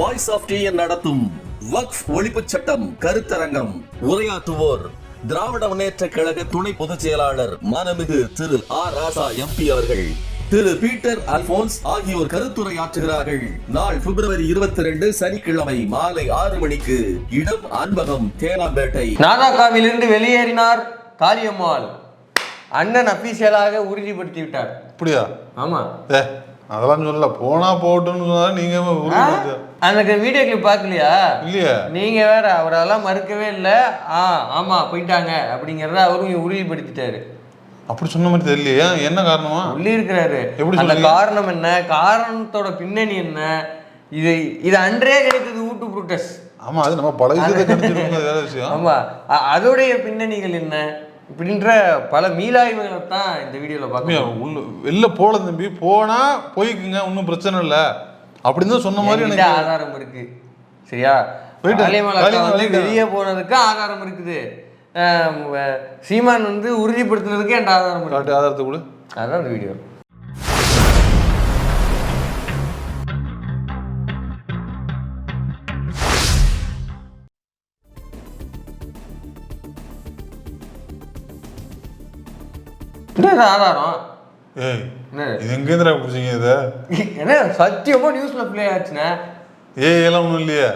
Voice of TN நடத்தும் வக்ஃப் ஒழிப்புச் சட்டம் கருத்தரங்கம். உரையாற்றுவோர் திராவிட முன்னேற்ற கழக துணை பொதுச் செயலாளர் மானமிகு திரு ஆர் ராசா எம்பி அவர்கள். திரு பீட்டர் அல்போன்ஸ் ஆகியோர் கருத்துரையாற்றுகிறார்கள். நாள் பிப்ரவரி இருபத்தி ரெண்டு சனிக்கிழமை மாலை ஆறு மணிக்கு இடம் அன்பகம் தேனாம்பேட்டை. நாதாக்காவிலிருந்து வெளியேறினார் காளியம்மாள். அண்ணன் அபிஷியலாக உறுதிப்படுத்தி விட்டார் அப்படியா? ஆமா. அதெல்லாம் சொல்லல. போனா போகட்டும்னு சொன்னா நீங்க அந்த வீடியோ கிளிப் பார்க்கலையா? இல்லையா. நீங்க வேற அவரெல்லாம் மறுக்கவே இல்லை. ஆ ஆமா போயிட்டாங்க அப்படிங்கறத அவரும் உறுதிப்படுத்திட்டாரு. அப்படி சொன்ன மாதிரி தெரியலையே. என்ன காரணமா? சொல்லி இருக்கிறாரு எப்படி அந்த? காரணம் என்ன? காரணத்தோட பின்னணி என்ன? இது இது அன்றே கிடைத்தது ஊட்டு புருட்டஸ். ஆமா அது நம்ம பல விஷயம். ஆமா அதோடைய பின்னணிகள் என்ன? இப்படின்ற பல மீளாய்வுகளை தான் இந்த வீடியோல தம்பி, பார்க்கணும் உள்ள வெளில போல தம்பி. போனா போய்க்குங்க ஒன்றும் பிரச்சனை இல்ல. அப்படின்னு தான் சொன்ன மாதிரி எனக்கு ஆதாரம் இருக்கு. சரியா? வெளியே போனதுக்கு ஆதாரம் இருக்குது. சீமான் வந்து உறுதிப்படுத்தினதுக்கு என்கிட்ட ஆதாரம் இருக்கு. ஆதாரத்தை கொடு. அதான் இந்த வீடியோ. ஆதாரம்? ஏய் இது எங்கேந்திரா பிடிச்சிங்க இதை? என்ன சத்தியமா நியூஸ்ல ப்ளே ஆச்சுண்ணே? ஏய் எல்லாம் ஒன்றும் இல்லையே.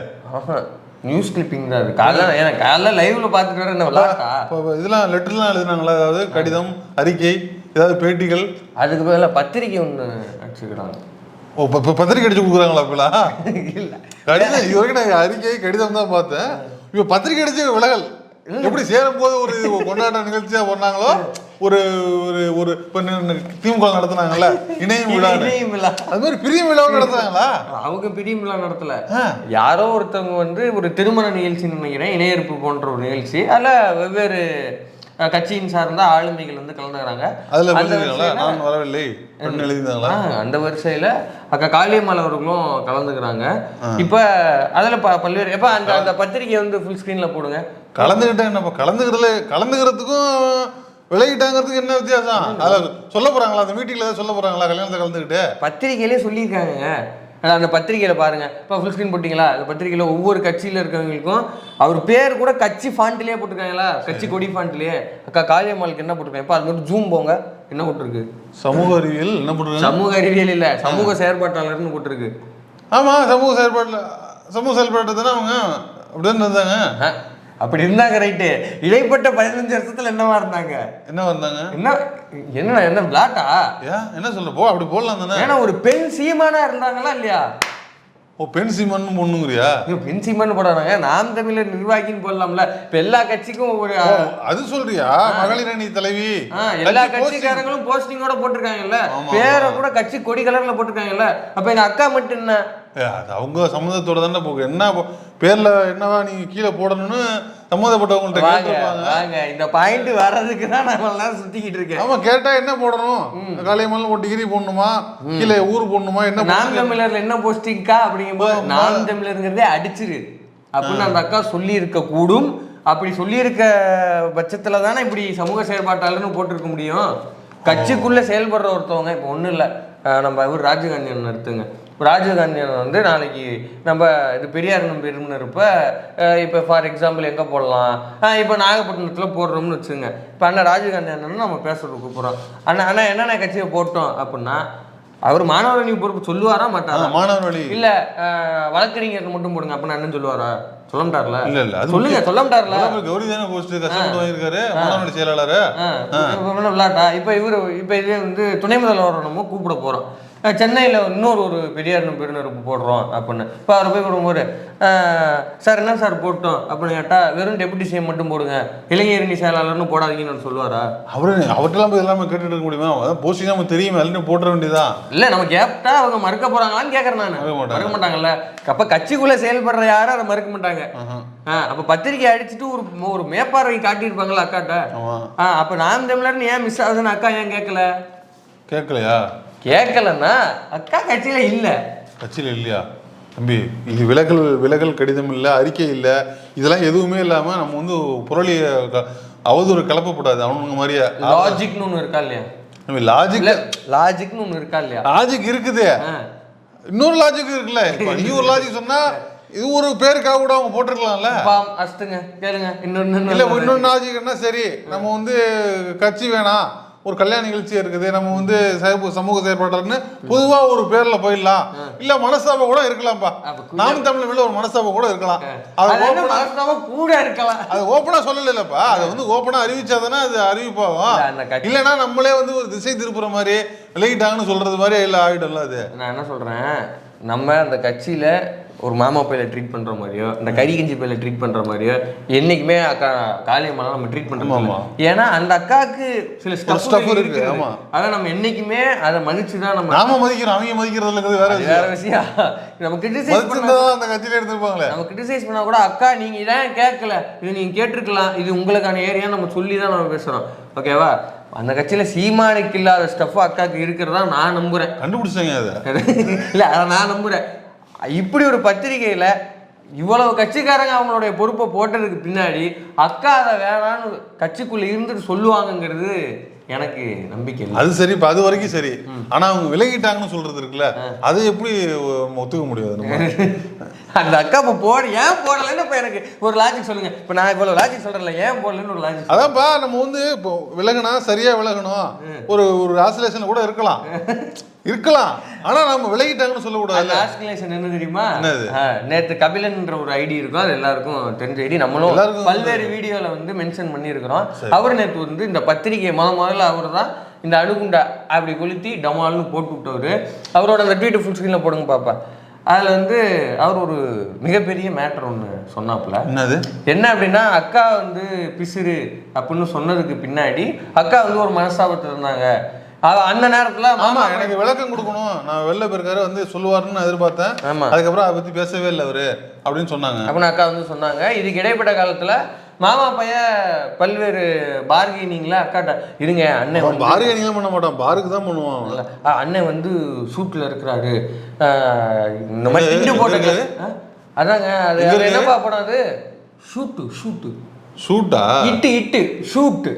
நியூஸ் கிளிப்பிங் தான் அது காலைல ஏன்னா காலைல லைவ்ல பார்த்துட்டு வர என்ன விளாட்டா இதெல்லாம் லெட்டர்லாம் எழுதுனாங்களா? அதாவது கடிதம் அறிக்கை ஏதாவது பேட்டிகள்? அதுக்கு பதிலா பத்திரிக்கை ஒன்று அடிச்சுக்கிறாங்க ஓ இப்போ இப்போ பத்திரிக்கை அடிச்சு கொடுக்குறாங்களா இப்பெல்லாம்? இல்ல. கடிதம் இது வரைக்கும் நான் அறிக்கை கடிதம் தான் பார்த்தேன். இப்போ பத்திரிக்கை அடிச்சு விலகல். எப்படி சேரும் போது ஒரு கொண்டாட்ட நிகழ்ச்சியா பண்ணாங்களோ ஒரு ஒரு ஒரு திமுக நடத்துனாங்கல்ல இணையம் விழா இணையம் விழா. அது மாதிரி பிரியம் விழாவும் நடத்துனாங்களா அவங்க பிடிமிலா நடத்தல ஆ. யாரோ ஒருத்தவங்க வந்து ஒரு திருமண நிகழ்ச்சின்னு நினைக்கிறேன் இணையறுப்பு போன்ற ஒரு நிகழ்ச்சி அதில் வெவ்வேறு கட்சியின் சார்ந்த ஆளுமைகள் வந்து கலந்துக்கிறாங்க. அதுல வரவில்லை. அந்த வரிசையில அக்கா காளியம்மாள் அவர்களும் கலந்துக்கிறாங்க. இப்ப அதுல ப- பல்வேறு எப்ப அந்த அந்த பத்திரிக்கை வந்து ஃபுல் ஸ்கிரீன்ல போடுங்க. கலந்துக்கிட்டேன் என்னப்பா கலந்துக்கிறதுல கலந்துக்கிறதுக்கும் விலகிட்டாங்கிறதுக்கு என்ன வித்தியாசம்? அதில் சொல்ல போறாங்களா? அந்த மீட்டிங்ல ஏதாவது சொல்ல போறாங்களா? கல்யாணத்தை கலந்துக்கிட்டு? பத்திரிக்கையிலே சொல்லியிருக்காங்க அந்த பத்திரிக்கையில பாருங்க. இப்போ ஃபுல் ஸ்கிரீன் போட்டிங்களா? அந்த பத்திரிக்கையில ஒவ்வொரு கட்சியில இருக்கவங்களுக்கும் அவர் பேர் கூட கட்சி ஃபாண்ட்லயே போட்டிருக்காங்களா? கட்சி கொடி ஃபாண்ட்லயே அக்கா காளியம்மாளுக்கு என்ன போட்டிருக்காங்க? இப்போ அது மட்டும் ஜூம் போங்க. என்ன போட்டிருக்கு? சமூக அறிவியல் என்ன பண்ணுறாங்க சமூக அறிவியல் இல்ல. சமூக செயற்பாட்டாளர்னு போட்டிருக்கு. ஆமா சமூக செயல்பாட்டில் சமூக செயல்பாட்டு தானே அவங்க? அப்படிதான் இருந்தாங்க. அப்படி இருந்தாங்க ரைட்டு இடைப்பட்ட பதினஞ்சு வருஷத்துல என்னவா இருந்தாங்க? என்ன வந்தாங்க? என்ன என்ன என்ன பிளாட்டா என்ன சொல்ல போ அப்படி போடலாம் தானே. ஏன்னா ஒரு பெண் சீமானா இருந்தாங்களா இல்லையா? ஓ பெண் சீமன் பொண்ணுங்கிறியா? பெண் சீமான்னு போடுறாங்க நாம் தமிழர் நிர்வாகின்னு போடலாம்ல? இப்ப எல்லா கட்சிக்கும் ஒரு அது சொல்றியா? மகளிர் அணி தலைவி. எல்லா. கட்சிக்காரங்களும் போஸ்டிங்கோட போட்டிருக்காங்கல்ல? பேரை கூட கட்சி கொடி கலர்ல போட்டிருக்காங்கல்ல? அப்ப எங்க அக்கா மட்டும் என்ன? அது அவங்க சம்மந்தத்தோட தானே போகு என்ன பேர்ல என்னவா நீங்க கீழே போடணும்னு சம்மந்தப்பட்டவங்கள்ட்ட வாங்க வாங்க. இந்த பாயிண்ட் வர்றதுக்கு தான் நான் நேரம் சுத்திக்கிட்டு இருக்கேன். ஆமா கேட்டா என்ன போடணும்? காலையமல்ல ஒரு டிகிரி போடணுமா? கீழே ஊர் போடணுமா? என்ன போடணும்? தமிழர்ல என்ன போஸ்டிங்கா அப்படிங்கும்போது. நாம் தமிழருங்கிறதே அடிச்சிரு. அப்படின்னு அந்த அக்கா சொல்லி இருக்க கூடும். அப்படி சொல்லியிருக்க பட்சத்துல தானே இப்படி சமூக செயல்பாட்டாளர்னு போட்டிருக்க முடியும். கட்சிக்குள்ள செயல்படுற ஒருத்தவங்க இப்போ ஒன்றும் இல்லை. நம்ம இவர் ராஜீவ்காந்தி எடுத்துங்க ராஜீவ்காந்தி அண்ணன் வந்து நாளைக்கு நம்ம இது பெரியார் நம்பி இருப்ப இப்போ ஃபார் எக்ஸாம்பிள் எங்கே போடலாம்? இப்போ நாகப்பட்டினத்தில் போடுறோம்னு வச்சுங்க. இப்போ அண்ணன் ராஜீவ்காந்தி அண்ணன் நம்ம பேசுறதுக்கு கூப்பிட்றோம் அண்ணா அண்ணா என்னென்ன கட்சியை போட்டோம் அப்படின்னா அவர் மாணவர் அணி பொறுப்பு சொல்லுவாரா மாட்டாரா? மாணவர் வழி இல்ல வழக்கறிஞர் மட்டும் போடுங்க. அப்படின்னு அண்ணன் சொல்லுவாரா? சொல்ல மாட்டார்ல? இல்ல இல்ல அது சொல்லுங்க சொல்ல மாட்டார்ல? கௌரி தானே போஸ்ட் கஷ்டப்பட்டு வாங்கியிருக்காரு மாணவர் வழி செயலாளர். விளாட்டா இப்ப இவரு இப்ப இதே வந்து துணை முதல்வர் நம்ம கூப்பிட போறோம். சென்னையில இன்னொரு ஒரு பெரியார் பெருநெருப்பு போடுறோம் அப்படின்னு. இப்போ அவரை போய் கொடுக்கும்போது சார் என்ன சார் போட்டோம்? அப்படின்னு கேட்டா வெறும் டெபுட்டி சிஎம் மட்டும் போடுங்க. இளைஞரணி செயலாளர்னு போடாதீங்கன்னு சொல்லுவாரா? அவரு அவர்கிட்டலாம் போய் எல்லாமே கேட்டுட்டு இருக்க முடியுமா? அதான் போஸ்டிங் நமக்கு தெரியுமா எல்லாரும் போட்டுற வேண்டியதான் இல்ல நம்ம கேப்டா அவங்க மறுக்க போறாங்களான்னு கேக்குறேன் நான். மறுக்க மாட்டாங்க. மறுக்க மாட்டாங்கல்ல. அப்ப கட்சிக்குள்ள செயல்படுற யாரும் அதை மறுக்க மாட்டாங்க. ஆ, அப்ப பத்திரிக்கை அடிச்சுட்டு ஒரு ஒரு மேப்பார்வை காட்டியிருப்பாங்களா அக்காட்ட. ஆ, அப்ப நாம் தமிழர்னு ஏன் மிஸ் ஆகுதுன்னு அக்கா ஏன் கேட்கல கேட்கலையா கேட்கலன்னா அக்கா கட்சியில இல்ல. கட்சியில் இல்லையா? தம்பி இது விலகல் விலகல் கடிதம் இல்லை அறிக்கை இல்லை இதெல்லாம் எதுவுமே இல்லாமல் நம்ம வந்து புரளிய அவதூறு கிளப்பக்கூடாது. அவனுங்க மாதிரியே லாஜிக்னு ஒண்ணு இருக்கா இல்லையா? நம்ம லாஜிக் லாஜிக்னு ஒண்ணு இருக்கா இல்லையா? லாஜிக் இருக்குது. இன்னொரு லாஜிக் இருக்குல்ல. நீ ஒரு லாஜிக் சொன்னா இது ஒரு பேருக்காக கூட அவங்க போட்டிருக்கலாம்ல. அஸ்துங்க கேளுங்க. இன்னொன்னு இல்ல இன்னொரு லாஜிக் என்ன சரி நம்ம வந்து கட்சி வேணாம். ஒரு கல்யாண நிகழ்ச்சி இருக்குது. நம்ம வந்து சமூக செயற்பாட்டாளர்னு பொதுவா ஒரு பேர்ல போயிடலாம். இல்ல மனஸ்தாபம் கூட இருக்கலாம்ப்பா. நாம் தமிழ் ஒரு மனஸ்தாபம் கூட இருக்கலாம். அது கூட இருக்கலாம். அது ஓப்பனா சொல்லலப்பா அது வந்து ஓப்பனா அறிவிச்சாதானே அது அறிவிப்பாகும். இல்லைன்னா நம்மளே வந்து ஒரு திசை திருப்புற மாதிரி விலகிட்டாங்கன்னு சொல்றது மாதிரி இல்ல ஆயிடும்ல அது. நான் என்ன சொல்றேன்? நம்ம அந்த கட்சியில ஒரு மாமா பையில ட்ரீட் பண்ற மாதிரியோ இந்த கறி கஞ்சி பையில ட்ரீட் பண்ற மாதிரியோ என்னைக்குமே அக்கா காளியம்மாலாம் நம்ம ட்ரீட் பண்றோம் ஆமா. ஏன்னா அந்த அக்காவுக்கு சில ஸ்டஃப் இருக்கு, இருக்கு ஆமா. அதை நம்ம என்னைக்குமே அதை மதிச்சு தான் நம்ம நாம மதிக்கிறோம் அவங்க மதிக்கிறதுல வேற வேற விஷயம். நம்ம கிரிட்டிசைஸ் பண்ண அந்த கட்சியில எடுத்திருப்பாங்களே நம்ம கிரிட்டிசைஸ் பண்ணா கூட அக்கா நீங்க இதான் கேட்கல? இது நீங்க கேட்டிருக்கலாம். இது உங்களுக்கான ஏரியா நம்ம சொல்லி தான் நம்ம பேசுறோம். ஓகேவா அந்த கட்சியில சீமானுக்கு இல்லாத ஸ்டஃப் அக்காவுக்கு இருக்கிறதா நான் நம்புறேன். கண்டுபிடிச்சாங்க அதை. இல்ல அதை நான் நம்புறேன். இப்படி ஒரு பத்திரிகையில இவ்வளவு கட்சிக்காரங்க அவங்களுடைய பொறுப்பை போட்டதுக்கு பின்னாடி அக்கா அதை வேணான்னு கட்சிக்குள்ள இருந்துட்டு சொல்லுவாங்கங்கிறது எனக்கு நம்பிக்கை அது சரி இப்ப அது வரைக்கும் சரி. ஆனா அவங்க விலகிட்டாங்கன்னு சொல்றது இருக்குல்ல அது எப்படி ஒத்துக்க முடியாது அந்த அக்கா இப்போ போட. ஏன் போடலைன்னு இப்போ எனக்கு ஒரு லாஜிக் சொல்லுங்க. இப்போ நான் இவ்வளவு லாஜிக் சொல்றேன்ல ஏன் போடலன்னு ஒரு லாஜிக் அதான்ப்பா நம்ம வந்து இப்போ விலகுனா சரியா விலகணும். ஒரு ஒரு ஆசிலேஷன் கூட இருக்கலாம். இருக்கலாம். ஆனா நம்ம விலகிட்டாங்கன்னு அந்த சொல்லக்கூடாது ஆஸ்கிலேஷன் என்ன தெரியுமா நேத்து கபிலன்ற ஒரு ஐடி இருக்கும். அது எல்லாருக்கும் தெரிஞ்ச ஐடி. நம்மளும் பல்வேறு வீடியோல வந்து மென்ஷன் பண்ணியிருக்கிறோம். அவர் நேத்து வந்து இந்த பத்திரிகை முத முதல்ல அவர் தான் இந்த அணுகுண்டா அப்படி கொளுத்தி டமால்னு போட்டு விட்டவர். அவரோட அந்த ட்வீட் ஃபுல் ஸ்க்ரீனில் போடுங்க பாப்பா. அதில் வந்து அவர் ஒரு மிகப்பெரிய மேட்டர் ஒன்று சொன்னாப்புல. என்னது? என்ன அப்படின்னா அக்கா வந்து பிசிறு அப்படின்னு சொன்னதுக்கு பின்னாடி அக்கா வந்து ஒரு மனஸ்தாபத்தில் இருந்தாங்க. அந்த நேரத்துல ஆமா எனக்கு விளக்கம் கொடுக்கணும். நான் வெளில போயிருக்காரு வந்து சொல்லுவாருன்னு எதிர்பார்த்தேன். அதுக்கப்புறம் அதை பத்தி பேசவே இல்லை அவரு அப்படின்னு சொன்னாங்க. அப்படின்னு அக்கா வந்து சொன்னாங்க. இதுக்கு இடைப்பட்ட காலத்துல மாமா பையன் பல்வேறு பார்கெனிங்ல அக்காட்ட இருங்க அண்ணன் அவன் வந்து பாரு அணிலாம் பண்ண மாட்டான். பாருக்கு தான் பண்ணுவான் அண்ணன் வந்து ஷூட்ல இருக்கிறாரு. இந்த மாதிரி திண்டு போட்ட எங்க கே- ஆ, அதாங்க அது? என்னப்பா படம் அது? ஷூட்டு ஷூட்டு ஷூட்டா இட்டு இட்டு ஷூட்டு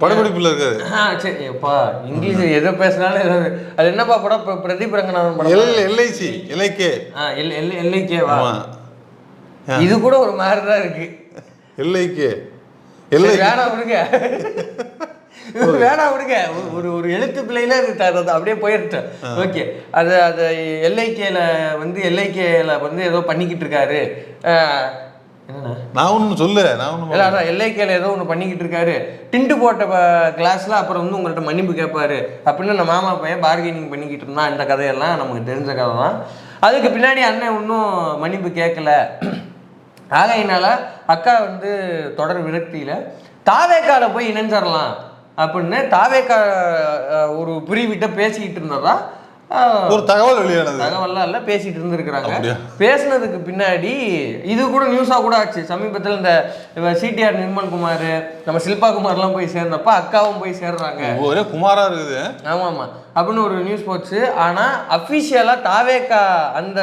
படப்பிடிப்புல இருக்காரு. ஆ சரி அப்பா இங்கிலீஷ் எதை பேசினாலும் ஏதாவது அது என்னப்பா படம்? பிர- பிரதீப் ரங்கநாதன் படம்? L LIC LIK. ஆ எல் எல் எல்லைக்கேவா ஆமா. இது கூட ஒரு மாதிரி தான் இருக்கு. சரி, எல்ஐ வேணாம் விடுங்க. வேணாம் விடுங்க. ஒரு- ஒரு எழுத்து பிள்ளையில அது அப்படியே போயிருட்டேன் ஓகே. அது அது எல்ஐகேல வந்து எல்ஐகேல வந்து ஏதோ பண்ணிக்கிட்டு இருக்காரு. நான் ஒண்ணு சொல்லு நான் ஒண்ணு இல்ல அதான் எல்ஐகேல ஏதோ ஒன்று பண்ணிக்கிட்டு இருக்காரு. டிண்டு போட்ட கிளாஸ்ல அப்புறம் வந்து உங்கள்கிட்ட மன்னிப்பு கேட்பாரு அப்படின்னு நம்ம மாமா பையன் பார்கெனிங் பண்ணிக்கிட்டு இருந்தான். இந்த கதையெல்லாம் நமக்கு தெரிஞ்ச கதை தான் அதுக்கு பின்னாடி அண்ணன் இன்னும் மன்னிப்பு கேட்கல ஆகையினால அக்கா வந்து தொடர் விரக்தியில தாவேக்கால போய் இணைஞ்சிடலாம் அப்படின்னு தாவேக்கா ஒரு பிரிவிட்ட பேசிக்கிட்டு இருந்ததா? ஒரு தகவல் வெளியானது. தகவல்லாம் இல்ல பேசிட்டு இருந்திருக்கிறாங்க? பேசுனதுக்கு பின்னாடி இது கூட நியூஸா கூட ஆச்சு. சமீபத்தில் இந்த சிடிஆர் நிர்மல்குமார் நம்ம சில்பா குமார்லாம் போய் சேர்ந்தப்ப அக்காவும் போய் சேர்றாங்க. ஒரே குமாரா இருக்குது. ஆமா ஆமா. அப்படின்னு ஒரு நியூஸ் போச்சு. ஆனா அஃபிஷியலா தாவேக்கா அந்த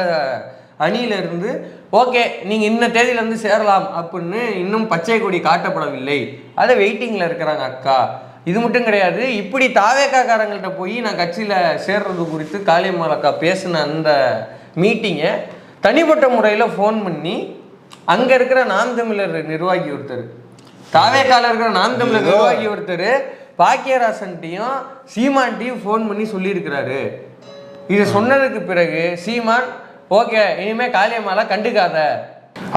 அணியில இருந்து ஓகே நீங்க இந்த தேதியில இருந்து சேரலாம் அப்படின்னு இன்னும் பச்சை கொடி காட்டப்படவில்லை. அதை வெயிட்டிங்ல இருக்கிறாங்க அக்கா. இது மட்டும் கிடையாது இப்படி தாவேக்காக்காரங்கள்ட்ட போய் நான் கட்சியில சேர்றது குறித்து காளியம்மாள் அக்கா பேசின அந்த மீட்டிங்கை தனிப்பட்ட முறையில் ஃபோன் பண்ணி அங்க இருக்கிற நாம் தமிழர் நிர்வாகி ஒருத்தர் தாவேக்கால இருக்கிற நாம் தமிழர் நிர்வாகி ஒருத்தர் பாக்கியராசன்ட்டையும் சீமான்ட்டையும் ஃபோன் பண்ணி சொல்லியிருக்கிறாரு. இது சொன்னதுக்கு பிறகு சீமான் ஓகே இனிமே காளியம்மாளை கண்டுக்காத.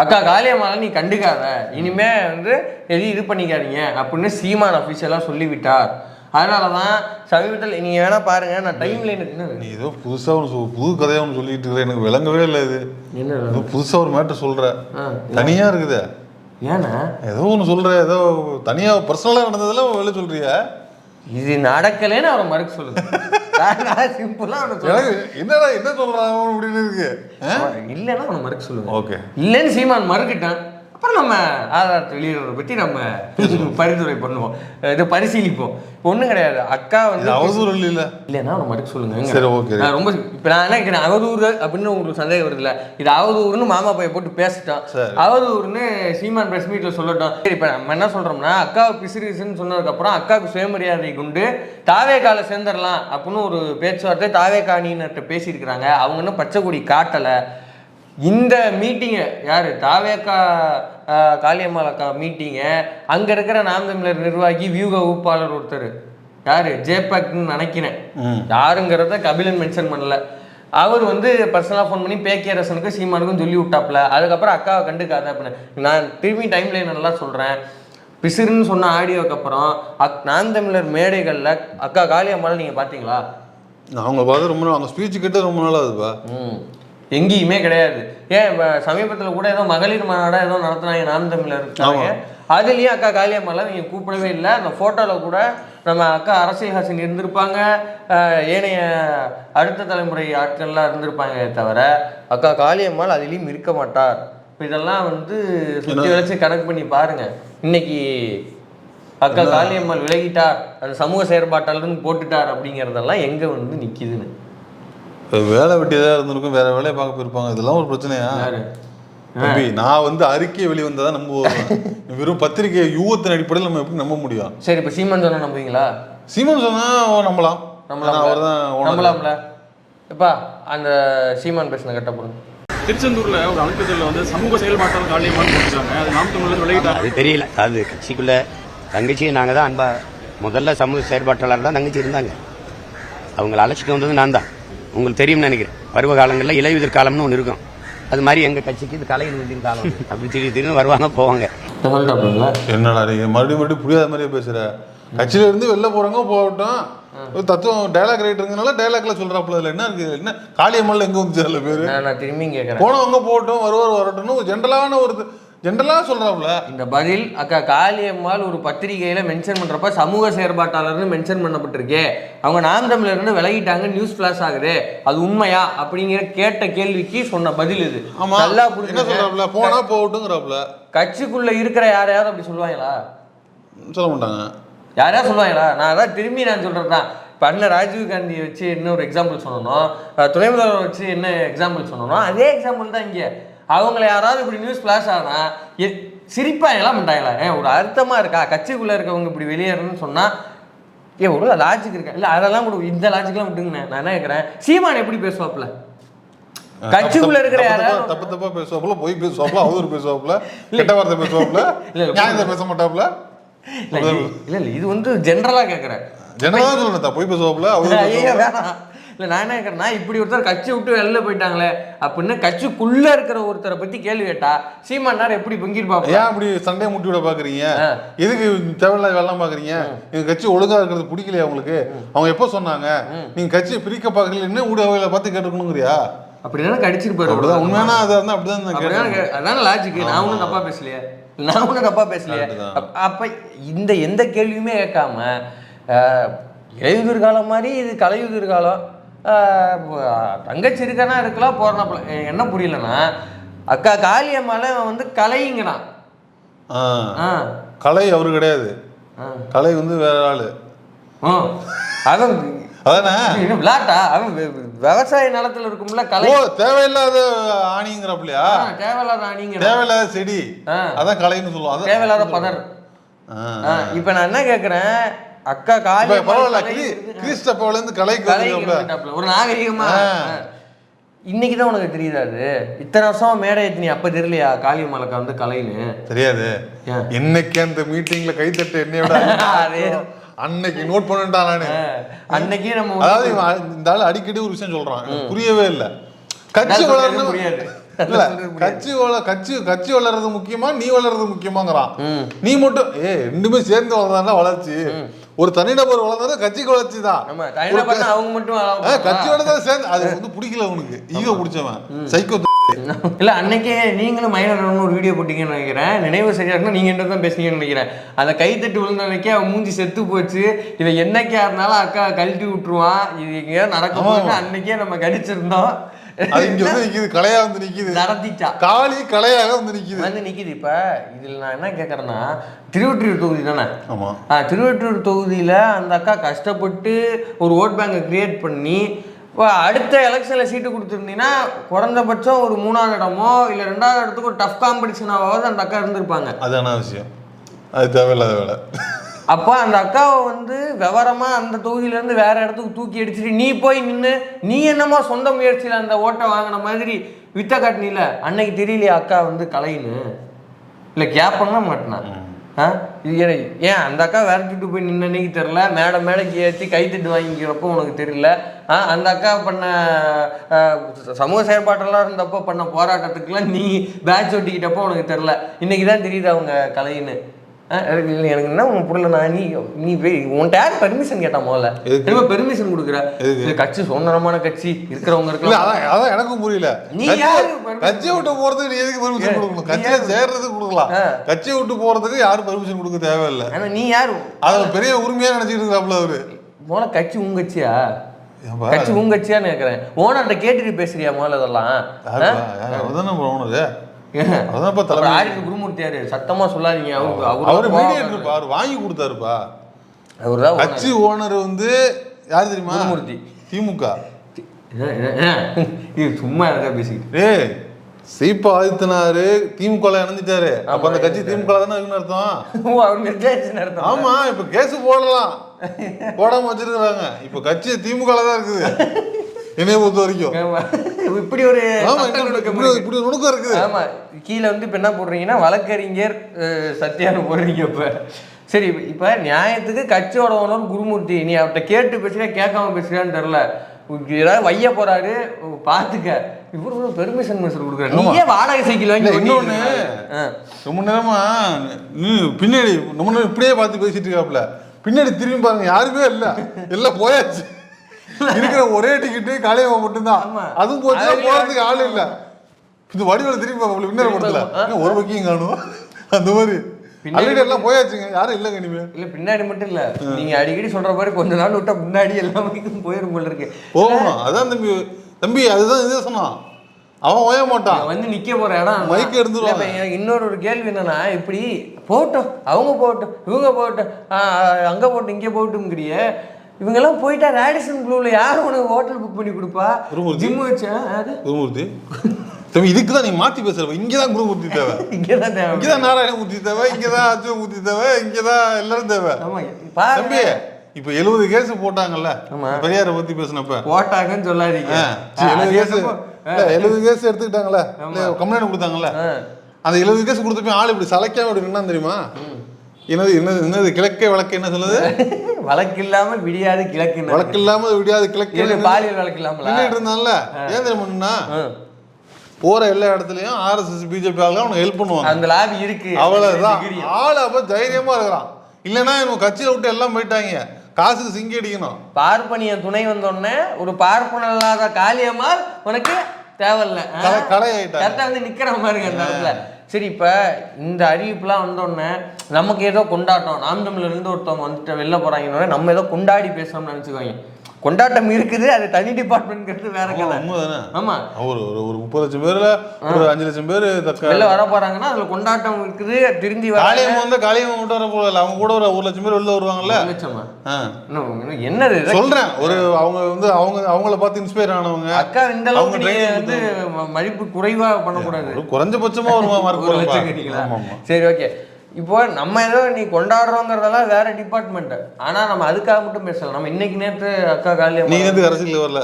அக்கா காளியம்மாளை நீ கண்டுக்காத. இனிமே வந்து எதையும் இது பண்ணிக்காதீங்க அப்படின்னு சீமான் அஃபிஷியலாக சொல்லிவிட்டார். அதனால தான் சமீபத்தில் நீங்கள் வேணா பாருங்க நான் டைம் லைன் நீ ஏதோ புதுசா ஒரு புது கதையா ஒன்று சொல்லிட்டு இருக்கிற எனக்கு விளங்கவே இல்லை இது. என்ன ஏதோ புதுசா ஒரு மேட்டர் சொல்ற. ஆ, தனியா இருக்குதே. ஏன்னா? ஏதோ ஒன்று சொல்ற ஏதோ தனியா பர்சனலா நடந்ததெல்லாம் வெளில சொல்றிய? இது நடக்கலைன்னு அவரை மறுக்க சொல்லுது. சிம்பிளா என்னடா என்ன சொல்றான் அப்படின்னு இருக்கு? இல்லைன்னா அவனை மறுக்க சொல்லுங்க ஓகே. இல்லைன்னு சீமான் மறுக்கிட்டான். அப்புறம் நம்ம ஆதாரத்தை வெளியிடுறத பற்றி நம்ம பரிந்துரை பண்ணுவோம். இது பரிசீலிப்போம். ஒன்றும் கிடையாது. அக்கா வந்து அவசரம் இல்ல இல்லைன்னா ஒரு மறுக்க சொல்லுங்க. சரி, okay. நான் ரொம்ப இப்போ நான் என்ன நினைக்கிறேன் அவதூறு அப்படின்னு உங்களுக்கு சந்தேகம் வருதுல்ல? இது அவதூறுன்னு மாமா பைய போட்டு பேசிட்டோம். அவதூறுன்னு சீமான் பிரஸ் மீட்ல சொல்லட்டும். சரி இப்போ நம்ம என்ன சொல்றோம்னா அக்காவை பிசிறிசுன்னு சொன்னதுக்கப்புறம் அக்காவுக்கு சுயமரியாதை கொண்டு தாவே கால சேர்ந்துடலாம் அப்படின்னு ஒரு பேச்சுவார்த்தை தாவே காணின்னுட்டு பேசியிருக்கிறாங்க. அவங்க இன்னும் பச்சை கொடி காட்டலை. இந்த மீட்டிங்கை யார்? தாவேக்கா காளியம்மாள் அக்கா மீட்டிங்கை அங்கே இருக்கிற நாம் தமிழர் நிர்வாகி வியூக வகுப்பாளர் ஒருத்தர். யார்? ஜேபக்னு நினைக்கிறேன். யாருங்கிறத கபிலன் மென்ஷன் பண்ணல. அவர் வந்து பர்சனலாக ஃபோன் பண்ணி பேக்கியரசனுக்கு சீமானுக்கும் சொல்லி விட்டாப்புல. அதுக்கப்புறம் அக்காவை கண்டுக்காத அப்படின்னு நான் திரும்பி டைம் லைன் நல்லா சொல்கிறேன் பிசிறுன்னு சொன்ன ஆடியோக்கு அப்புறம் அக் நான் தமிழர் மேடைகளில் அக்கா காளியம்மாள் நீங்கள் பார்த்தீங்களா? அவங்க பார்த்து ரொம்ப நாள் அவங்க ஸ்பீச் கிட்ட ரொம்ப நாள் ஆகுதுப்பா. ம். எங்கேயுமே கிடையாது. ஏன் இப்போ சமீபத்தில் கூட ஏதோ மகளிர் மாநாடா ஏதோ நடத்துனாங்க நாம் தமிழர் இருக்காங்க. அதுலேயும் அக்கா காளியம்மாலாம் நீங்கள் கூப்பிடவே இல்லை. அந்த ஃபோட்டோவில் கூட நம்ம அக்கா அரசியல் ஹாசன் இருந்திருப்பாங்க. ஏனைய அடுத்த தலைமுறை ஆட்கள்லாம் இருந்திருப்பாங்க தவிர அக்கா காளியம்மாள் அதுலேயும் இருக்க மாட்டார். இப்போ இதெல்லாம் வந்து சுற்றி வளைச்சு கணக்கு பண்ணி பாருங்க. இன்னைக்கு அக்கா காளியம்மாள் விலகிட்டார். அது சமூக செயற்பாட்டாளர்னு போட்டுட்டார் அப்படிங்கிறதெல்லாம் எங்கே வந்து நிற்கிதுன்னு வேலை வெட்டி ஏதாவது இருந்திருக்கும் வேற வேலையை பார்க்க போயிருப்பாங்க. இதெல்லாம் ஒரு பிரச்சனையா? யாரு? தம்பி நான் வந்து அறிக்கை வெளிவந்ததா நம்புவோம். வெறும் பத்திரிகை யூகத்தின் அடிப்படையில் நம்ம எப்படி நம்ப முடியும்? சரி இப்போ சீமான் சொன்னா நம்புவீங்களா? சீமன் சொன்னா நம்பலாம். நம்பலாம் அவர் தான் நம்பலாம்ல? எப்பா அந்த சீமான் பேசின கட்ட போடுங்க. திருச்செந்தூர்ல ஒரு அணுக்கத்தில் வந்து சமூக செயல்பாட்டாளர் காளியம்மான்னு போட்டுருக்காங்க அது நாம் தமிழர் விளையிட்டாங்க அது தெரியல. அது கட்சிக்குள்ள தங்கச்சி நாங்கள் தான் அன்பா முதல்ல சமூக செயற்பாட்டாளர் தான் தங்கச்சி இருந்தாங்க. அவங்கள அழைச்சிட்டு வந்தது நான் தான் உங்களுக்கு தெரியும்னு நினைக்கிறேன். பருவ காலங்களில் இலையுதிர் காலம்னு ஒன்று இருக்கும். அது மாதிரி எங்கள் கட்சிக்கு இது கலை உதிர் காலம் அப்படி திடீர் திடீர்னு வருவாங்க போவாங்க. என்னடா நீ மறுபடியும் மறுபடியும் புரியாத மாதிரியே பேசுற. கட்சியில இருந்து வெளில போறவங்க போகட்டும். தத்துவம் டைலாக் ரைட்டருங்கனால டைலாக்ல சொல்றாப்புல அதுல என்ன இருக்கு? என்ன? காளியம்மல்ல எங்க வந்துச்சு அதுல பேரு? நான் கேட்குறேன் போனவங்க போகட்டும் வருவார் வரட்டும்னு ஒரு ஜென்ரலான ஒரு ஜென்ரலா சொல்றாப்புல இந்த பதில் அக்கா காளியம்மாள் ஒரு பத்திரிகையில மென்ஷன் பண்றப்ப சமூக செயற்பாட்டாளர்னு மென்ஷன் பண்ணப்பட்டிருக்கே. அவங்க நாம் தமிழர்னு விலகிட்டாங்க நியூஸ் ஃபிளாஷ் ஆகுது. அது உண்மையா? அப்படிங்கிற கேட்ட கேள்விக்கு சொன்ன பதில் இது. ஆமா. நல்லா என்ன புரிஞ்சுங்க. சொல்றாப்புல? போனா போகட்டுங்கிறாப்புல கட்சிக்குள்ள இருக்கிற யாரையாவது அப்படி சொல்லுவாங்களா? சொல்ல மாட்டாங்க. யாரையா சொல்லுவாங்களா? நான் அதான் திரும்பி நான் சொல்கிறது தான். அண்ணன் ராஜீவ் காந்தியை வச்சு என்ன ஒரு எக்ஸாம்பிள் சொல்லணும் துணை முதல்வர் வச்சு என்ன எக்ஸாம்பிள் சொல்லணும் அதே எக்ஸாம்பிள் தான் இங்கே. அவங்கள யாராவது இப்படி நியூஸ் ஃப்ளாஷ் ஆனா எ- சிரிப்பா எல்லாம் பண்ணிட்டாங்களா? ஏன் ஒரு அர்த்தமா இருக்கா? கட்சிக்குள்ள இருக்கவங்க இப்படி வெளியேறணும்னு சொன்னா ஏ ஒரு லாஜிக் இருக்கா? இல்ல அதெல்லாம் கூட இந்த லாஜிக்லாம் விட்டுங்கண்ணே நான் என்ன கேட்குறேன் சீமான் எப்படி பேசுவாப்புல? கட்சிக்குள்ள இருக்கிற யாராவது தப்பா- தப்பு பேசுவாப்புல பொய் பேசுவாப்புல அவதூறு பேசுவாப்புல கெட்ட வார்த்தை பேசுவாப்புல. நியாயத்தை பேச மாட்டாப்புல. இல்ல இல்ல இது வந்து ஜென்ரலா கேட்குறேன் ஜெனரலா சொல்லணும் பொய் பேசுவாப்புல அவதூறு இல்ல நான் என்ன கேட்கறேன்னா இப்படி ஒருத்தர் கட்சி விட்டு வெளில போயிட்டாங்களே அப்படின்னு கட்சிக்குள்ள இருக்கிற ஒருத்தரை பத்தி கேள்வி கேட்டா சீமானார் எப்படி பொங்கிருப்பாங்க ஏன் அப்படி சண்டையை முட்டி விட பாக்குறீங்க? ஆ. எதுக்கு தேவையில்லாத வேலை பாக்குறீங்க? எங்க கட்சி ஒழுங்கா இருக்கிறது பிடிக்கலையா உங்களுக்கு? அவங்க எப்போ சொன்னாங்க? நீங்க கட்சியை பிரிக்க பாக்குறீங்க என்ன ஊடகங்களை பார்த்து கேட்டுக்கணுங்கிறியா அப்படிதானே கடிச்சிட்டு அப்படிதான் போயிடும் உண்மையான அதை இருந்தா அப்படிதான் அதான லாஜிக் நான் ஒன்றும் தப்பா பேசலையே. நான் ஒன்றும் தப்பா பேசலையே. அப்ப இந்த எந்த கேள்வியுமே கேட்காம ஆஹ், இலையுதிர் காலம் மாதிரி இது கலையுதிர் காலம் ஆஹ், ப- தங்கச்சி இருக்கனா இருக்கலாம் போறனா என்ன புரியலன்னா அக்கா காளியம்மால வந்து கலைங்கிறான் ஆ. கலை அவரு கிடையாது. கலை வந்து வேற ஆளு. அதானே? என்ன விளாட்டா? அவன் விவசாய நிலத்துல இருக்கும்ல கலை. ஓ தேவையில்லாத ஆணிங்கிறப்பலையா தேவையில்லாத அணிங்க தேவையில்லாத செடி. அதான் கலைன்னு சொல்லுவோம். அதான் தேவையில்லாத பதர். இப்ப நான் என்ன கேக்குறேன் அக்கா காலி பரவாயில்ல இருந்து கலைக்கு. ஒரு நாகரிகமா. இன்னைக்கு தான் உனக்கு தெரியுதா அது இத்தனை வருஷமா மேடை ஏத்தி நீ அப்ப தெரியலையா காளியம்மலுக்கு வந்து கலைன்னு தெரியாது? என்னைக்கு அந்த மீட்டிங்ல கைத்தட்டு என்னைய விட. அன்னைக்கு நோட் பண்ணிட்டான் நானு. அன்னைக்கே நம்ம அதாவது இந்த ஆள் அடிக்கடி ஒரு விஷயம் சொல்றான் புரியவே இல்ல கட்சி வளரணும் புரியாது. இல்ல. கட்சி வள கட்சி கட்சி வளர்றது முக்கியமா நீ வளர்றது முக்கியமாங்கிறான். நீ மட்டும் ஏ ரெண்டுமே சேர்ந்து வளர்ந்தா வளர்ச்சி ஒரு தனிநபர் வளர்ந்தா கட்சிக்கு வளர்ச்சி தான். அவங்க மட்டும் கட்சியோட தான் சேர்ந்து அது வந்து பிடிக்கல உனக்கு. ஈகோ பிடிச்சவன். சைக்கோ இல்ல அன்னைக்கே நீங்களும் மைனர் ஒரு வீடியோ போட்டீங்கன்னு நினைக்கிறேன். நினைவு சரியா இருந்தா நீங்க என்ன தான் பேசுனீங்கன்னு நினைக்கிறேன். அந்த கைத்தட்டு விழுந்த அன்னைக்கே அவன் மூஞ்சி செத்து போச்சு. இவன் என்னைக்கா இருந்தாலும் அக்கா கழட்டி விட்டுருவான். இது எங்கேயா நடக்க போகுது அன்னைக்கே நம்ம கடிச்சிருந்தோம் அது இங்க வந்து நிக்குது கலையா வந்து நிக்குது. நடத்திட்டா. காளி கலையாக வந்து நிக்குது. வந்து நிக்குது இப்ப. இதுல நான் என்ன கேக்குறேன்னா திருவொற்றியூர் தொகுதி தானே? ஆமா. திருவொற்றியூர் தொகுதியில அந்த அக்கா கஷ்டப்பட்டு ஒரு ஓட் பேங்கை கிரியேட் பண்ணி இப்போ அடுத்த எலெக்ஷனில் சீட்டு கொடுத்துருந்தீங்கன்னா குறைந்தபட்சம் ஒரு மூணாவது இடமோ இல்லை ரெண்டாவது இடத்துக்கு ஒரு டஃப் காம்படிஷனாவது அந்த அக்கா இருந்திருப்பாங்க. அதான விஷயம் அது தேவையில்லாத வேலை. அப்போ அந்த அக்காவை வந்து விவரமா அந்த தொகுதியிலேருந்து வேற இடத்துக்கு தூக்கி அடிச்சுட்டு நீ போய் நின்று நீ என்னமோ சொந்த முயற்சியில் அந்த ஓட்டை வாங்கின மாதிரி வித்த காட்டினில அன்னைக்கு தெரியலையா அக்கா வந்து கலைன்னு. இல்லை கேப்பன்னா மாட்டினான். ஆ? இது ஏன் அந்த அக்கா விரட்டிட்டு போய் நின்ன அன்னைக்கு தெரில மேடை மேடைக்கு ஏற்றி கைத்தட்டு வாங்கிக்கிறப்போ உனக்கு தெரியல? ஆ? அந்த அக்கா பண்ண சமூக செயற்பாட்டெல்லாம் இருந்தப்போ பண்ண போராட்டத்துக்குலாம் நீ பேட்ச் ஒட்டிக்கிட்டப்போ உனக்கு தெரில இன்னைக்கு தான் தெரியுது அவங்க கலைன்னு. எனக்கு என்ன உன் புரியல நான் நீ நீ போய் உன்கிட்ட யார் பெர்மிஷன் கேட்டா முதல்ல? என்ன பெர்மிஷன் கொடுக்குற? இது கட்சி சுதந்திரமான கட்சி இருக்கிறவங்க இருக்கலாம். அதான் அதான் எனக்கும் புரியல. நீ யாரு? கட்சியை விட்டு போறதுக்கு நீ எதுக்கு பெர்மிஷன் கொடுக்கணும்? கட்சியை சேர்றதுக்கு கொடுக்கலாம். கட்சியை விட்டு போறதுக்கு யாரும் பெர்மிஷன் கொடுக்க தேவையில்லை. ஆனா நீ யாரு? அது பெரிய உரிமையா நினைச்சிட்டு இருக்காப்ல அவரு. முதல்ல கட்சி உங்க கட்சியா? கட்சி உங்க கட்சியான்னு கேட்கறேன் ஓனர்கிட்ட கேட்டுட்டு பேசுறியா முதல்ல இதெல்லாம்? ஆரிக்கு குருமூர்த்தியாரு சத்தமா சொல்லாதீங்க. அவருக்கு அவரு அவரு மீடியேட்டர் அவர் வாங்கி கொடுத்தாருப்பா. அவர் தான் கட்சி ஓனர் வந்து யார் தெரியுமா? குருமூர்த்தி. திமுக. இது சும்மா இருக்கா பேசிக்கிட்டு? சீப்பா ஆதித்தனாரு திமுக இணைஞ்சிட்டாரு. அப்ப அந்த கட்சி திமுக தானே இருக்குன்னு அர்த்தம்? அவர் நிர்ணயிச்சு நடத்தும் ஆமா இப்ப கேஸ் போடலாம். போடாம வச்சிருக்காங்க இப்ப கட்சி திமுக தான் இருக்குது. என்னைய பொறுத்த வரைக்கும். இப்படி ஒரு இப்படி ஒரு நுணுக்கம் இருக்குது. ஆமா. கீழே வந்து இப்ப என்ன போடுறீங்கன்னா வழக்கறிஞர் சத்யான்னு போடுறீங்க இப்ப. சரி இப்ப- நியாயத்துக்கு கட்சியோட ஓனர் குருமூர்த்தி. நீ அவர்கிட்ட கேட்டு பேசுறியா கேட்காம பேசுறியான்னு தெரியல. உனக்கு ஏதாவது வைய போறாரு பாத்துக்க. இவரு பெர்மிஷன் மெசர் கொடுக்குறாரு. நீயே வாடகை சைக்கிள் வாங்கி இன்னொன்னு. ரொம்ப நேரமா நீ பின்னாடி ரொம்ப நேரம் இப்படியே பார்த்து பேசிட்டு இருக்காப்ல. பின்னாடி திரும்பி பாருங்க யாருமே இல்ல. எல்லாம் போயாச்சு. இருக்கிற ஒரே டிக்கெட்டு காலையவ மட்டும்தான். அதுவும் அதுலயும் போறதுக்கு ஆள் இல்ல. இந்த வடிவில் திரும்பி பின்னாடி படத்துல ஒரு பக்கியும் காணும்? அந்த மாதிரி. ஆல்ரெடி எல்லாம் போயாச்சுங்க. யாரும் இல்லைங்க இனிமே. இல்ல பின்னாடி மட்டும் இல்ல. நீங்க அடிக்கடி சொல்ற மாதிரி கொஞ்ச நாள் விட்டா முன்னாடி எல்லாமே போயிரும் போல இருக்கு. போகணும். அதான் தம்பி. தம்பி அதுதான் இதே சொன்னான். அவன் ஓய மாட்டான். வந்து நிக்க போற இடம் மைக் எனக்கு இன்னொரு ஒரு கேள்வி என்னன்னா இப்படி போகட்டும். அவங்க போகட்டும். இவங்க போகட்டும். ஆ, அங்க போகட்டும் இங்க போகட்டும்ங்கிறிய. இவங்க எல்லாம் போயிட்டா ரேடிசன் ப்ளூல யாரு உனக்கு ஹோட்டல் புக் பண்ணி கொடுப்பா. ஜிம் வச்சா அது? குருமூர்த்தி. தம்பி இதுக்கு தான் நீ மாத்தி பேசுற. இங்கதான் குருமூர்த்தி தேவை. இங்கதான் தேவை. இங்கதான் நாராயணமூர்த்தி தேவை இங்கதான் அர்ஜுனமூர்த்தி தேவை இங்கதான் எல்லாரும் தேவை. ஆமா பாருங்க. தம்பி இப்ப எழுபது கேஸ் போட்டாங்கல்ல. பெரியார பத்தி பேசினப்ப. போட்டாங்கன்னு சொல்லாதீங்க. எழுபது கேஸ் எழுபது கேஸ் எடுத்துக்கிட்டாங்கல்ல. கம்ப்ளைண்ட் கொடுத்தாங்கல்ல. அந்த எழுபது கேஸ் கொடுத்தப்ப ஆள் இப்படி சளைக்காம இப்படி நின்னா தெரியுமா? என்னது என்னது என்னது கிழக்கே வழக்கு என்ன சொல்லுது? வழக்கு இல்லாம விடியாது கிழக்கு வழக்கு இல்லாம விடியாது கிழக்கு பாலியல் வழக்கு இல்லாமலா நின்றுட்டு இருந்தான்ல ஏன் தெரியுமா. போற எல்லா இடத்துலயும் ஆர்எஸ்எஸ் பிஜேபி ஆளுங்க அவனுக்கு ஹெல்ப் பண்ணுவாங்க. அந்த லாபி இருக்கு. அவ்வளவுதான். ஆள் அப்ப தைரியமா இருக்கிறான். இல்லைன்னா இவங்க கட்சியில விட்டு எல்லாம் போயிட்டாங்க. காசுக்கு சிங்கி அடிக்கணும். பார்ப்பனிய துணை வந்தோடனே ஒரு பார்ப்பன இல்லாத காளியம்மாள் உனக்கு தேவையில்ல? கடை-. கரெக்டா வந்து நிக்கிற மாதிரி அந்த இடத்துல. சரி இப்போ இந்த அறிவிப்புலாம் வந்தோடனே நமக்கு ஏதோ கொண்டாட்டம் நாம் தமிழ்ல இருந்து ஒருத்தவங்க வந்துட்டு வெளில போறாங்கன்னு நம்ம ஏதோ கொண்டாடி பேசுகிறோம்னு நினைச்சுக்கோங்க கொண்டாட்டம் இருக்குது அது தனி டிபார்ட்மெண்ட்ங்கிறது வேற கதை. ஆமா. ஒரு ஒரு முப்பது லட்சம் பேர்ல ஒரு அஞ்சு லட்சம் பேர் வெளில வர போறாங்கன்னா அதுல கொண்டாட்டம் இருக்குது திருந்தி வர காளியம் வந்தா காளியம் மட்டும் வர போகல அவங்க கூட ஒரு ஒரு லட்சம் பேர் வெளில வருவாங்கல்ல? லட்சமா? என்னது? சொல்றேன் ஒரு அவங்க வந்து அவங்க அவங்கள பார்த்து இன்ஸ்பயர் ஆனவங்க. அக்கா இந்த அளவுக்கு வந்து மதிப்பு குறைவா பண்ணக்கூடாது. குறைஞ்சபட்சமா ஒரு மார்க் சரி ஓகே இப்போ நம்ம ஏதோ நீ கொண்டாடுறோங்கிறதெல்லாம் வேற டிபார்ட்மெண்ட் ஆனா நம்ம அதுக்காக மட்டும் பேசலாம். நம்ம இன்னைக்கு நேத்து அக்கா காளியம்மா நீங்க வந்து அரசியல் வரல.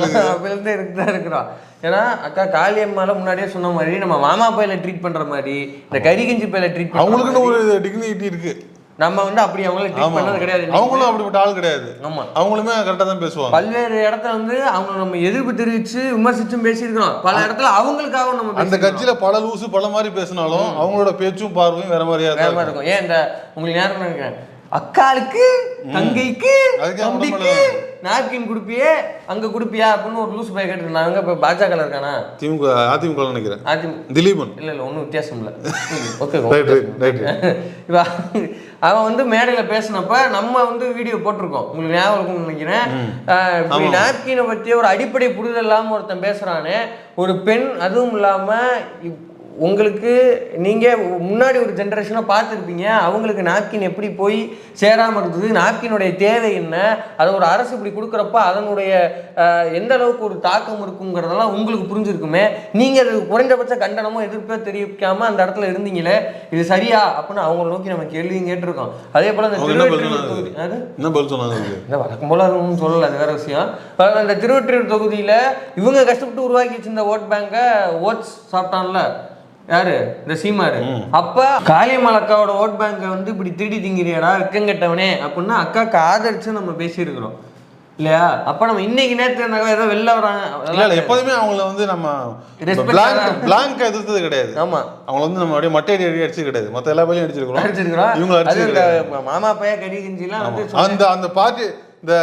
இருந்து அப்பலேருந்து இருக்குதான் இருக்கிறோம். ஏன்னா அக்கா காளியம்மால முன்னாடியே சொன்ன மாதிரி நம்ம மாமா பையில ட்ரீட் பண்ற மாதிரி இந்த கரிகஞ்சி பையில ட்ரீட் அவங்களுக்குன்னு ஒரு டிக்னிட்டி இருக்கு. நம்ம வந்து அப்படி அவங்கள ட்ரீட் பண்ணது கிடையாது. அவங்களும் அப்படிப்பட்ட ஆள் கிடையாது. ஆமா. அவங்களுமே கரெக்டா தான் பேசுவாங்க. பல்வேறு இடத்துல வந்து அவங்க நம்ம எதிர்ப்பு தெரிவிச்சு விமர்சிச்சும் பேசியிருக்கிறோம். பல இடத்துல அவங்களுக்காக நம்ம அந்த. கட்சியில பல லூசு பல மாதிரி பேசினாலும் அவங்களோட பேச்சும் பார்வையும் வேற மாதிரியா வேற மாதிரி இருக்கும். ஏன் இந்த உங்களுக்கு நேரம் நினைக்கிறேன். அக்காளுக்கு தங்கைக்கு தம்பிக்கு நாப்கின் கொடுப்பியே அங்க கொடுப்பியா அப்படின்னு ஒரு லூஸ் பை கேட்டுருந்தாங்க இப்ப பாஜக இருக்கானா? திமுக அதிமுக நினைக்கிறேன். அதிமுக திலீபன். இல்ல இல்ல ஒன்றும் வித்தியாசம் இல்லை. ஓகே இவ அவன் வந்து மேடையில பேசினப்ப நம்ம வந்து வீடியோ போட்டிருக்கோம். உங்களுக்கு ஞாபகம் இருக்கும்னு நினைக்கிறேன். இப்படி நாப்கினை பத்தி ஒரு அடிப்படை புரிதல் இல்லாம ஒருத்தன் பேசுறானே ஒரு பெண் அதுவும் இல்லாம இப்- உங்களுக்கு நீங்க முன்னாடி ஒரு ஜென்ரேஷனை பார்த்துருப்பீங்க. அவங்களுக்கு நாப்கின் எப்படி போய் சேராம இருந்தது? நாப்கினுடைய தேவை என்ன? அதை ஒரு அரசு இப்படி கொடுக்குறப்ப அதனுடைய எந்த அளவுக்கு ஒரு தாக்கம் இருக்குங்கிறதெல்லாம் உங்களுக்கு புரிஞ்சிருக்குமே. நீங்க அது குறைந்தபட்ச கண்டனமோ எதிர்ப்போ தெரிவிக்காம அந்த இடத்துல இருந்தீங்களே இது சரியா அப்படின்னு அவங்கள நோக்கி நம்ம கேள்வியும் கேட்டிருக்கோம். அதே போல அந்த என்ன பதில் சொன்னாங்க? வழக்கம் போல அது ஒன்றும் சொல்லல அது வேற விஷயம். அந்த திருவொற்றியூர் தொகுதியில இவங்க கஷ்டப்பட்டு உருவாக்கி வச்சிருந்த ஓட் பேங்கை ஓட்ஸ் சாப்பிட்டான்ல. யாரு? இந்த சீமாரு. அப்ப காளியம்மாள் அக்காவோட ஓட் பேங்கை வந்து இப்படி திருடி திங்கிறியாடா வெக்கங்கெட்டவனே அப்படின்னா அக்காக்கு ஆதரிச்சு நம்ம பேசியிருக்கிறோம். இல்லையா? அப்ப நம்ம இன்னைக்கு இருந்தாங்க ஏதோ வெளில வராங்க இல்ல அதெல்லாம் இல்ல எப்போதுமே அவங்கள வந்து நம்ம பிளாங்க் எதிர்த்தது கிடையாது. ஆமா. அவங்கள வந்து நம்ம அப்படியே மட்டை அடி அடிச்சது கிடையாது. மத்த எல்லா பேரையும் அடிச்சிருக்கிறோம். அடிச்சிருக்கிறோம். இவங்க கிடையாது. மாமா பைய கறி கஞ்சிலாம் வந்து அந்த அந்த பார்ட்டி இந்த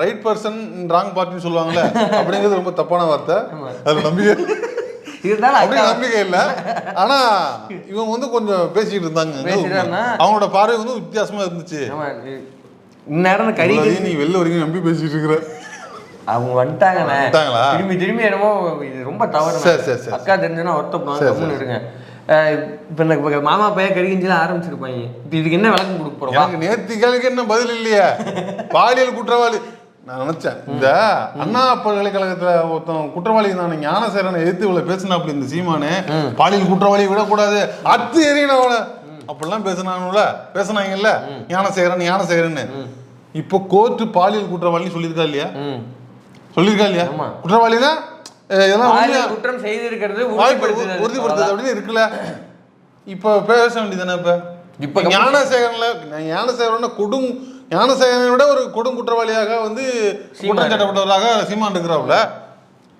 ரைட் பர்சன் ராங் பார்ட்டின்னு சொல்லுவாங்கல்ல அப்படிங்கிறது ரொம்ப தப்பான வார்த்தை. அது நம்பிக்கை இருந்தாலும் அப்படி நம்பிக்கை இல்ல. ஆனா இவங்க வந்து கொஞ்சம் பேசிட்டு இருந்தாங்க? அவங்களோட பார்வை வந்து வித்தியாசமா இருந்துச்சு. இந்நேரம் இவ்வளவு நீ வெளில வரைக்கும் நம்பி பேசிட்டு இருக்கிற. அவங்க வந்துட்டாங்கண்ணே? திரும்பி திரும்பி என்னமோ இது ரொம்ப தவறு சரி, சரி. அக்கா தெரிஞ்சுன்னா கம்முன்னு இருங்க. இப்ப இப்ப மாமா பையன் கறிகிஞ்சலாம் ஆரம்பிச்சிருப்பாங்க. இப்ப இதுக்கு என்ன விளக்கம் கொடுக்க போறோம்? எனக்கு நேத்து கேள்விக்கு என்ன பதில் இல்லையே? பாலியல் குற்றவாளி. நான் நினைச்சேன் இந்த அண்ணா பல்கலைக்கழகத்துல ஒருத்தன் குற்றவாளி நான் ஞானசேரனை எதிர்த்து இவ்வளவு பேசினா அப்படி இந்த சீமானு. பாலியல் குற்றவாளியை விடக்கூடாது. அத்து எறியணும் அவனை அப்படிலாம் பேசினானுல பேசினாங்கல்ல? ஞானசேகரன் ஞானசேகரன் இப்போ கோர்ட்டு பாலியல் குற்றவாளின்னு சொல்லியிருக்கா இல்லையா. சொல்லியிருக்கா இல்லையா? ஆமா. குற்றவாளினா அஹ், இதெல்லாம் குற்றம் செய்திருக்கிறது. உறுதிப்படுத்துது அப்படின்னு இருக்குல்ல. இப்ப பேச வேண்டியதானே இப்ப? இப்ப ஞானசேகரன்ல ஞானசேகரன் கொடும் ஞானசேகரனை விட ஒரு கொடும் குற்றவாளியாக வந்து குற்றம் சாட்டப்பட்டவராக சீமான் இருக்கிறாப்ல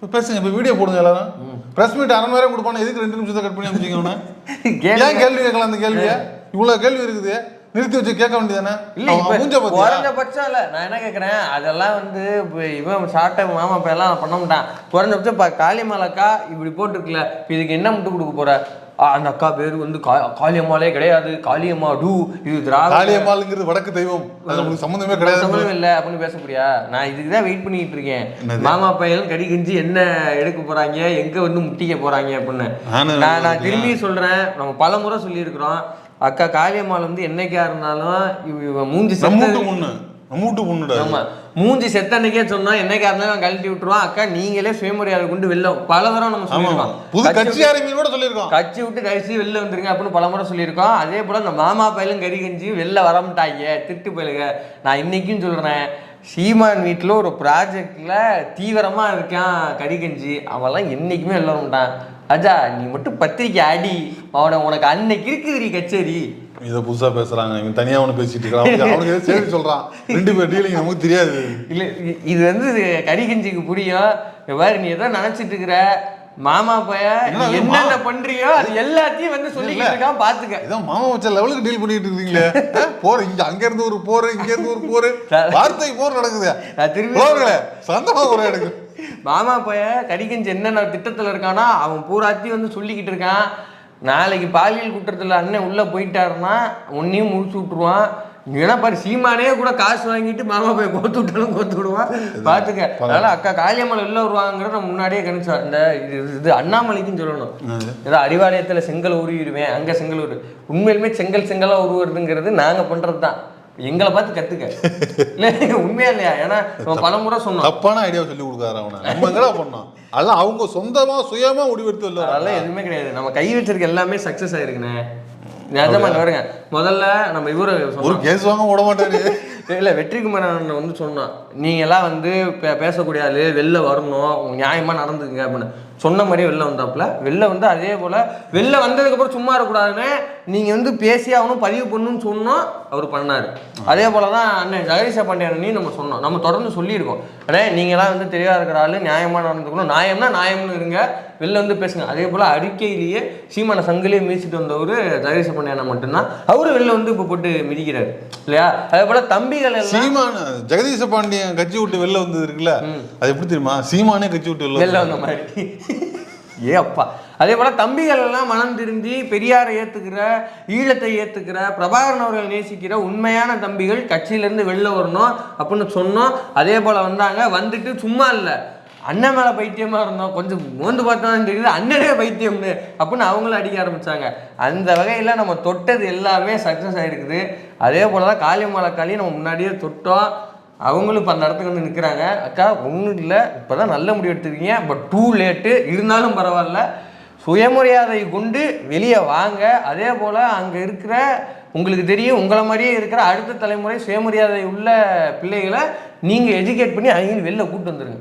இப்ப பேசுங்க இப்ப வீடியோ போடுங்க எல்லாரும். பிரஸ் மீட் அரை மணி நேரம் கொடுப்பானே எதுக்கு ரெண்டு நிமிஷத்தை கட் பண்ணி அமைச்சிங்க அவனை. ஏன் கேள்வி கேட்கலாம் அந்த கேள்விய? இவ்வளவு கேள்வி இருக்குது. நிறுத்தி வச்சு கேட்க வேண்டியதானே இல்ல இப்ப குறைஞ்சபட்சம் இல்ல. நான் என்ன கேக்குறேன் அதெல்லாம் வந்து இப்ப இவன் சாட்டை மாமா பையெல்லாம் பண்ண மாட்டான். குறைஞ்சபட்சம் இப்ப காளியம்மாள் அக்கா இப்படி போட்டிருக்குல்ல. இப்ப இதுக்கு என்ன முட்டு கொடுக்க போற? அந்த அக்கா பேரு வந்து கா- காளியம்மாளே கிடையாது. காளியம்மா டூ. இது திராவிட. காளியம்மாளுங்கிறது வடக்கு தெய்வம். சம்மந்தமே கிடையாது. சம்மந்தம் இல்ல அப்படின்னு பேச போறியா நான் இதுக்கு தான் வெயிட் பண்ணிட்டு இருக்கேன்? மாமா பையன் கடி கஞ்சி என்ன எடுக்க போறாங்க? எங்க வந்து முட்டிக்க போறாங்க அப்படின்னு. நான் நான் திரும்பி சொல்றேன். நம்ம பல முறை சொல்லியிருக்கிறோம். அக்கா காளியம்மாள் வந்து என்னைக்கா இருந்தாலும் இவ- மூஞ்சி பொண்ணு. நம்ம வீட்டு பொண்ணுடா அது. ஆமா. மூஞ்சி செத்த அன்னைக்கே சொன்னா என்னைக்கா இருந்தாலும் கழட்டி விட்டுருவான். அக்கா நீங்களே சுயமரியாதை கொண்டு வெளில பல தடவை நம்ம ஆமா சொல்லியிருக்கோம். புது கட்சி கூட சொல்லியிருக்கோம். கட்சி விட்டு கழிச்சு வெளில வந்துருங்க அப்படின்னு பலமுறை சொல்லியிருக்கோம். அதே போல இந்த மாமா பயிலும் கறி கஞ்சி வெளில வரமாட்டாங்க திட்டு பயிலுங்க. நான் இன்னைக்கும் சொல்றேன் சீமான் வீட்டில் ஒரு ப்ராஜெக்ட்ல தீவிரமா இருக்கான் கறி கஞ்சி. அவன்லாம் என்னைக்குமே வெளில வரமாட்டான் அஜா நீ மட்டும் பத்திரிக்கை அடி. அவனை உனக்கு அன்னைக்கு இருக்குதுடி கச்சேரி. இதை புதுசா பேசுறாங்க. இவன் தனியா ஒண்ணு பேசிட்டு இருக்கான். அவனுக்கு- செய்தி சொல்றான். ரெண்டு பேர் டீலிங் நமக்கு தெரியாது. இல்ல இது வந்து கறி கஞ்சிக்கு புரியும் பாரு நீ ஏதோ நினைச்சிட்டு இருக்கிற மாமா பைய என்னென்ன பண்றியோ அது எல்லாத்தையும் வந்து சொல்லிக்கிட்டு இருக்கான் பாத்துக்க. ஏதோ மாமா வச்ச லெவலுக்கு டீல் பண்ணிட்டு இருக்கீங்களே? போர் இங்க அங்க இருந்து ஒரு போர் இங்க இருந்து ஒரு போர். வார்த்தை போர் நடக்குது. நான் திரும்பி போர்களே சொந்தமா ஒரு எனக்கு. மாமா பைய கடிகஞ்சி என்னென்ன திட்டத்தில் இருக்கானா அவன் பூராத்தையும் வந்து சொல்லிக்கிட்டு இருக்கான். நாளைக்கு பாலியல் குற்றத்தில் அண்ணன் உள்ளே போயிட்டாருன்னா உன்னையும் முடிச்சு விட்ருவான் ஏன்னா பாரு சீமானே கூட காசு வாங்கிட்டு மாமா பையன் கோத்து விட்டாலும் கோத்து விடுவான். பார்த்துக்க அதனால அக்கா காளியம்மன் வெளில வருவாங்கிறத நம்ம முன்னாடியே கணிச்சோம் இந்த இது அண்ணாமலைக்குன்னு சொல்லணும். ஏதோ அறிவாலயத்தில் செங்கல் உருவிடுவேன் அங்கே செங்கல் உரு. உண்மையிலுமே செங்கல் செங்கலாக உருவுறதுங்கிறது நாங்கள் பண்ணுறது தான் எங்களை பார்த்து கற்றுக்க இல்லை உண்மையா இல்லையா? ஏன்னா பல முறை சொன்னோம். தப்பான ஐடியா சொல்லி கொடுக்காரு அவனை. நம்ம எங்கடா பண்ணோம்? அதெல்லாம் அவங்க சொந்தமா சுயமா முடிவெடுத்து இல்ல அதெல்லாம் எதுவுமே கிடையாது. நம்ம கை வச்சிருக்க எல்லாமே சக்சஸ் ஆயிருக்குண்ணே. நிஜமா வருங்க முதல்ல நம்ம இவரு ஒரு கேஸ் வாங்க விட மாட்டாரு. இல்ல வெற்றிக்குமார் அண்ணன் வந்து சொன்னோம் நீங்க எல்லாம் வந்து பே- பேசக்கூடிய ஆளு வெளில வரணும் உங்க நியாயமா நடந்துக்குங்க அப்படின்னு. சொன்ன மாதிரியே வெளில வந்தாப்புல. வெளில வந்து அதே போல வெளில வந்ததுக்கு அப்புறம் சும்மா இருக்கக்கூடாதுன்னு நீங்க வந்து பேசி ஆகணும் பதிவு பண்ணணும்னு சொன்னோம் அவர் பண்ணாரு. அதே போல தான் அண்ணன் ஜெகதீஷா பாண்டியனையும் நம்ம சொன்னோம். நம்ம தொடர்ந்து சொல்லியிருக்கோம். அண்ணே நீங்களாம் வந்து தெரியாத இருக்கிற ஆளு நியாயமா நடந்துக்கணும். நியாயம்னா நியாயம்னு இருங்க. வெளில வந்து பேசுங்க. அதே போல அறிக்கையிலேயே சீமான சங்கிலே மீசிட்டு வந்தவர் ஜெகதீஷ பாண்டியனை மட்டும்தான். அவரு வெளில வந்து இப்போ போட்டு மிதிக்கிறாரு. இல்லையா? அதே போல தம்பிகள் சீமான ஜெகதீச பாண்டியன் கட்சி விட்டு வெளில வந்தது இருக்குல்ல? அது எப்படி தெரியுமா? சீமானே கட்சி விட்டு வெளில. வந்த மாதிரி. ஏ அப்பா. அதே போல தம்பிகள் எல்லாம் மனம் திருந்தி பெரியாரை ஏத்துக்கிற ஈழத்தை ஏத்துக்கிற பிரபாகரன் அவர்கள் நேசிக்கிற உண்மையான தம்பிகள் கட்சியிலேருந்து வெளில வரணும் அப்படின்னு சொன்னோம். அதே போல வந்தாங்க. வந்துட்டு சும்மா இல்லை. அண்ணன் மேலே பைத்தியமாக இருந்தோம். கொஞ்சம் மோந்து பார்த்தா தான் தெரியுது அண்ணனே பைத்தியம்னு அப்படின்னு அவங்களும் அடிக்க ஆரம்பித்தாங்க அந்த வகையில நம்ம தொட்டது எல்லாமே சக்ஸஸ் ஆகிருக்குது அதே போல் தான் காளியம்மாளை காளி நம்ம முன்னாடியே தொட்டோம். அவங்களும் இப்போ அந்த இடத்துக்கு வந்து நிற்கிறாங்க அக்கா ஒன்றும் இல்லை. இப்போ தான் நல்ல முடிவு எடுத்துருக்கீங்க. பட் டூ லேட்டு இருந்தாலும் பரவாயில்ல. சுயமரியாதை கொண்டு வெளியே வாங்க. அதே போல் அங்கே இருக்கிற உங்களுக்கு தெரியும் உங்களை மாதிரியே இருக்கிற அடுத்த தலைமுறை சுயமரியாதை உள்ள பிள்ளைகளை நீங்கள் எஜுகேட் பண்ணி அவங்க வெளில கூட்டு வந்துடுங்க